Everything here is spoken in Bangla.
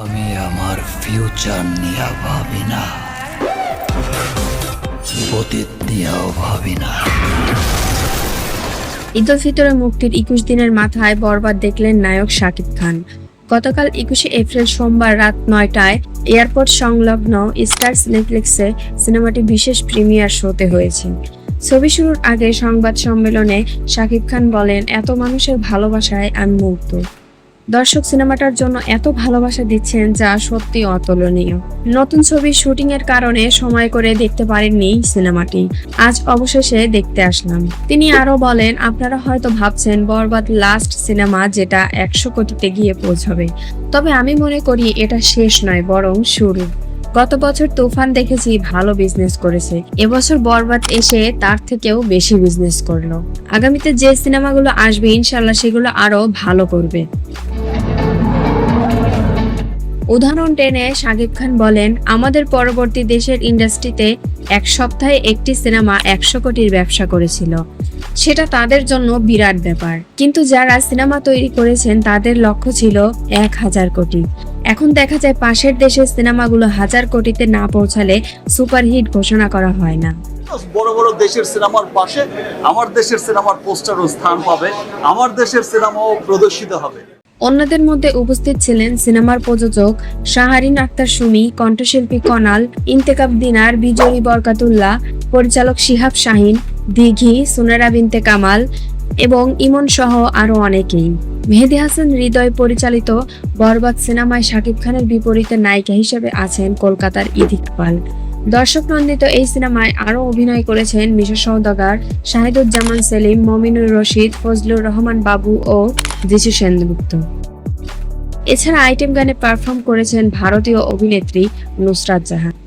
আমি আমার ফিউচার নিয়ে ভাবি না। অতীত নিয়েও ভাবি না। ঈদ উল মুক্তির একুশ দিনের মাথায় বরবাদ দেখলেন নায়ক শাকিব খান। গতকাল একুশে এপ্রিল সোমবার রাত নয়টায় এয়ারপোর্ট সংলগ্ন স্টার সিনেপ্লেক্সে সিনেমাটি বিশেষ প্রিমিয়ার শোতে হয়েছে। ছবি শুরুর আগে সংবাদ সম্মেলনে শাকিব খান বলেন, এত মানুষের ভালোবাসায় আমি মুগ্ধ। দর্শক সিনেমাটার জন্য এত ভালোবাসা দিচ্ছেন যা সত্যি অতুলনীয়। নতুন ছবির শুটিং এর কারণে সময় করে দেখতে পারেননি সিনেমাটি। আজ অবশেষে দেখতে আসলাম। তিনি আরও বলেন, আপনারা হয়তো ভাবছেন বরবাদ লাস্ট সিনেমা যেটা একশো কোটিতে গিয়ে পৌঁছবে। তবে আমি মনে করি এটা শেষ নয়, বরং শুরু। গত বছর তুফান দেখেছি, ভালো বিজনেস করেছে। এবছর বরবাদ এসে তার থেকেও বেশি বিজনেস করল। আগামীতে যে সিনেমাগুলো আসবে ইনশাল্লাহ সেগুলো আরও ভালো করবে। উদাহরণ টেনে শাকিব খান বলেন, আমাদের পরবর্তী দেশের ইন্ডাস্ট্রিতে এক সপ্তাহে একটি সিনেমা একশো কোটির ব্যবসা করেছিল। সেটা তাদের জন্য বিরাট ব্যাপার। কিন্তু যারা সিনেমা তৈরি করেছেন, তাদের লক্ষ্য ছিল এক হাজার কোটি। এখন দেখা যায় পাশের দেশের সিনেমাগুলো হাজার কোটিতে না পৌঁছালে সুপারহিট ঘোষণা করা হয় না। বড় বড় দেশের সিনেমার পাশে আমার দেশের সিনেমার পোস্টারও স্থান পাবে, আমার দেশের সিনেমাও প্রদর্শিত হবে। অন্যদের মধ্যে উপস্থিত ছিলেন সিনেমার প্রযোজক শাহারিন আক্তার সুমি, কণ্ঠশিল্পী কনাল, ইন্তেকাব দিনার, বিজয়ী বরকাতুল্লাহ, পরিচালক শিহাব শাহিন, দিঘি, সুনেরা বিনতে কামাল এবং ইমন সহ আরও অনেকেই। মেহেদি হাসান হৃদয় পরিচালিত বরবাদ সিনেমায় শাকিব খানের বিপরীতে নায়িকা হিসেবে আছেন কলকাতার ইদিক দর্শক নন্দিত এই সিনেমায় আরও অভিনয় করেছেন মিশা সৌদাগার শাহিদুজ্জামান সেলিম, মমিনুর রশিদ, ফজলুর রহমান বাবু ও যিশু সেনগুপ্ত। এছাড়া আইটেম গানে পারফর্ম করেছেন ভারতীয় অভিনেত্রী নুসরাত জাহান।